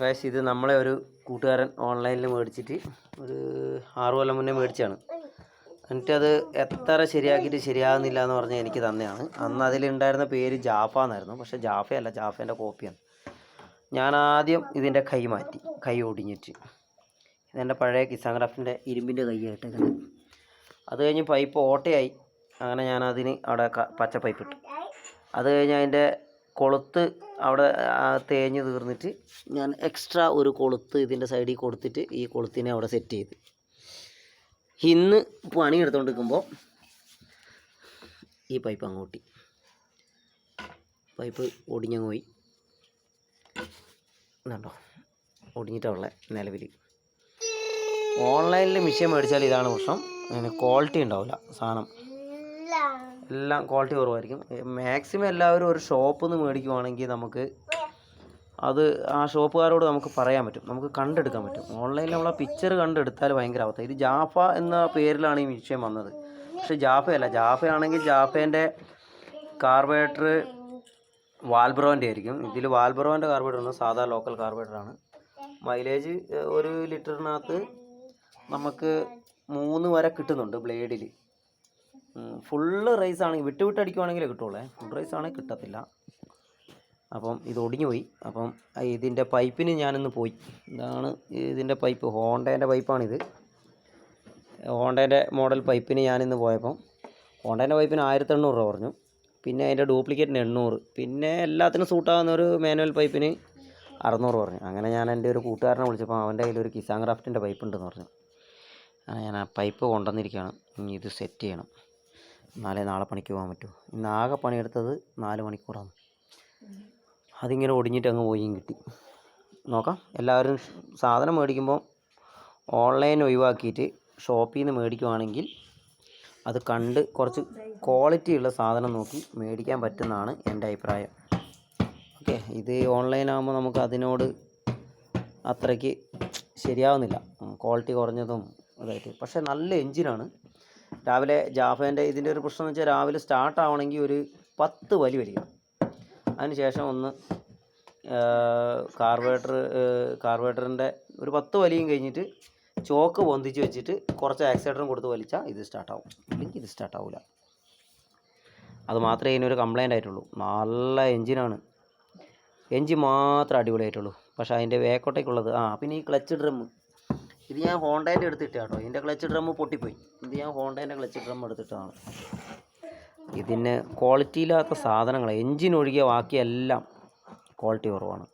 Guys ഇത് നമ്മളെ ഒരു കൂട്ടുകാരൻ ഓൺലൈനിൽ മേടിച്ചിട്ട് ഒരു ആറു കൊല്ലം മുന്നേ മേടിച്ചാണ് അത് എത്ര ശരിയാക്കിയിട്ട് ശരിയാകുന്നില്ല എന്ന് പറഞ്ഞാൽ എനിക്ക് തന്നെയാണ്. അന്ന് അതിലുണ്ടായിരുന്ന പേര് ജാഫ എന്നായിരുന്നു. പക്ഷേ ജാഫയല്ല ജാഫേന്റെ കോപ്പിയാണ്. ഞാൻ ആദ്യം ഇതിന്റെ കൈ മാറ്റി കൈ ഒടിഞ്ഞിട്ട്. ഇതെന്റെ പഴയ കിസാങ്ക്രാഫ്റ്റിന്റെ ഇരുമ്പിന്റെ കൈയായിട്ട് അത് കഴിഞ്ഞ് പൈപ്പ് ഓട്ടയായി. അങ്ങനെ ഞാൻ അവിടെ പച്ച പൈപ്പ് ഇട്ടു. അത് കഴിഞ്ഞ് അതിന്റെ കൊളുത്ത് അവിടെ തേഞ്ഞു തീർന്നിട്ട് ഞാൻ എക്സ്ട്രാ ഒരു കൊളുത്ത് ഇതിന്റെ സൈഡിൽ കൊടുത്തിട്ട് ഈ കൊളുത്തിനെ അവിടെ സെറ്റ് ചെയ്ത്. ഇന്ന് പണി എടുത്തുകൊണ്ടിരിക്കുമ്പോൾ ഈ പൈപ്പ് അങ്ങോട്ടി പൈപ്പ് ഒടിഞ്ഞങ്ങ് പോയി. കണ്ടോ? ഒടിഞ്ഞിട്ടുള്ള നിലവിൽ ഓൺലൈനിൽ മിഷ്യൻ മേടിച്ചാൽ ഇതാണ് പ്രശ്നം. അതിന് ക്വാളിറ്റി ഉണ്ടാവില്ല സാധനം. എല്ലാം ക്വാളിറ്റി കുറവായിരിക്കും. മാക്സിമം എല്ലാവരും ഒരു ഷോപ്പിൽ നിന്ന് മേടിക്കുവാണെങ്കിൽ നമുക്ക് അത് ആ ഷോപ്പുകാരോട് നമുക്ക് പറയാൻ പറ്റും. നമുക്ക് കണ്ടെടുക്കാൻ പറ്റും. ഓൺലൈനിൽ നമ്മൾ ആ പിക്ചർ കണ്ടെടുത്താൽ ഭയങ്കര അവസ്ഥ. ഇത് ജാഫ എന്ന പേരിലാണ് ഈ വിഷയം വന്നത്. പക്ഷെ ജാഫയല്ല. ജാഫയാണെങ്കിൽ ജാഫേന്റെ കാർബറേറ്റർ വാൽബ്രോന്റെ ആയിരിക്കും. ഇതിൽ വാൽബ്രോന്റെ കാർബറേറ്റർ ആണ്. സാധാ ലോക്കൽ കാർബറേറ്ററാണ് മൈലേജ് ഒരു ലിറ്ററിനകത്ത് നമുക്ക് മൂന്ന് വരെ കിട്ടുന്നുണ്ട് ബ്ലേഡിൽ ഫുള്ള് റൈസ് ആണെങ്കിൽ വിട്ട് വിട്ട് അടിക്കുവാണെങ്കിലേ കിട്ടുള്ളൂ. ഫുൾ റൈസ് ആണെങ്കിൽ കിട്ടത്തില്ല. അപ്പം ഇത് ഒടിഞ്ഞു പോയി അപ്പം ഇതിന്റെ പൈപ്പിന് ഞാനിന്ന് പോയി. ഇതാണ് ഇതിന്റെ പൈപ്പ് ഹോണ്ടേന്റെ പൈപ്പാണിത് ഹോണ്ടേന്റെ മോഡൽ പൈപ്പിന് ഞാനിന്ന് പോയപ്പം ഹോണ്ടേന്റെ പൈപ്പിന് ആയിരത്തി എണ്ണൂറ് രൂപ പറഞ്ഞു. പിന്നെ അതിന്റെ ഡ്യൂപ്ലിക്കേറ്റിന് എണ്ണൂറ്. പിന്നെ എല്ലാത്തിനും സൂട്ടാകുന്ന ഒരു മാനുവൽ പൈപ്പിന് അറുന്നൂറ് പറഞ്ഞു. അങ്ങനെ ഞാൻ എന്റെ ഒരു കൂട്ടുകാരനെ വിളിച്ചപ്പോൾ അവന്റെ കയ്യിൽ ഒരു കിസാൻ ക്രാഫ്റ്റിന്റെ പൈപ്പ് ഉണ്ടെന്ന് പറഞ്ഞു. അങ്ങനെ ഞാൻ ആ പൈപ്പ് കൊണ്ടുവന്നിരിക്കുകയാണ്. ഇനി ഇത് സെറ്റ് ചെയ്യണം. എന്നാലേ നാളെ പണിക്ക് പോകാൻ പറ്റൂ ഇന്ന് ആകെ പണിയെടുത്തത് നാല് മണിക്കൂറാണ്. അതിങ്ങനെ ഒടിഞ്ഞിട്ട് അങ്ങ് പോയി കിട്ടി. നോക്കാം. എല്ലാവരും സാധനം മേടിക്കുമ്പോൾ ഓൺലൈൻ ഒഴിവാക്കിയിട്ട് ഷോപ്പിൽ നിന്ന് മേടിക്കുവാണെങ്കിൽ അത് കണ്ട് കുറച്ച് ക്വാളിറ്റി ഉള്ള സാധനം നോക്കി മേടിക്കാൻ പറ്റുന്നതാണ് എന്റെ അഭിപ്രായം. ഓക്കെ. ഇത് ഓൺലൈൻ ആകുമ്പോൾ നമുക്ക് അതിനോട് അത്രയ്ക്ക് ശരിയാവുന്നില്ല. ക്വാളിറ്റി കുറഞ്ഞതും അതായിട്ട് പക്ഷേ നല്ല എൻജിനാണ് രാവിലെ ജാഫേന്റെ ഇതിന്റെ ഒരു പ്രശ്നം എന്ന് വെച്ചാൽ രാവിലെ സ്റ്റാർട്ട് ആവണമെങ്കിൽ ഒരു പത്ത് വലി വലിക്കണം. അതിനുശേഷം ഒന്ന് കാർബറേറ്റർ കാർബറേറ്ററിന്റെ ഒരു പത്ത് വലിയും കഴിഞ്ഞിട്ട് ചോക്ക് പൊന്തിച്ച് വെച്ചിട്ട് കുറച്ച് ആക്സിലേറ്ററും കൊടുത്ത് വലിച്ചാൽ ഇത് സ്റ്റാർട്ടാവും അല്ലെങ്കിൽ ഇത് സ്റ്റാർട്ടാവില്ല അത് മാത്രമേ ഇതിനൊരു കംപ്ലൈന്റ് ആയിട്ടുള്ളൂ. നല്ല എൻജിനാണ് എൻജിൻ മാത്രമേ അടിപൊളിയായിട്ടുള്ളൂ. പക്ഷേ അതിന്റെ വേക്കോട്ടേക്കുള്ളത് ആ പിന്നെ ഈ ക്ലച്ച് ഡ്രം ഇത് ഞാൻ ഹോണ്ടേന്റെ എടുത്തിട്ട് ഇതിന്റെ ക്ലച്ച് ഡ്രം പൊട്ടിപ്പോയി. ഇത് ഞാൻ ഹോണ്ടേന്റെ ക്ലച്ച് ഡ്രം എടുത്തിട്ടാണ്. ഇതിന് ക്വാളിറ്റി ഇല്ലാത്ത സാധനങ്ങൾ എൻജിൻ ഒഴികെ ബാക്കിയെല്ലാം ക്വാളിറ്റി കുറവാണ്.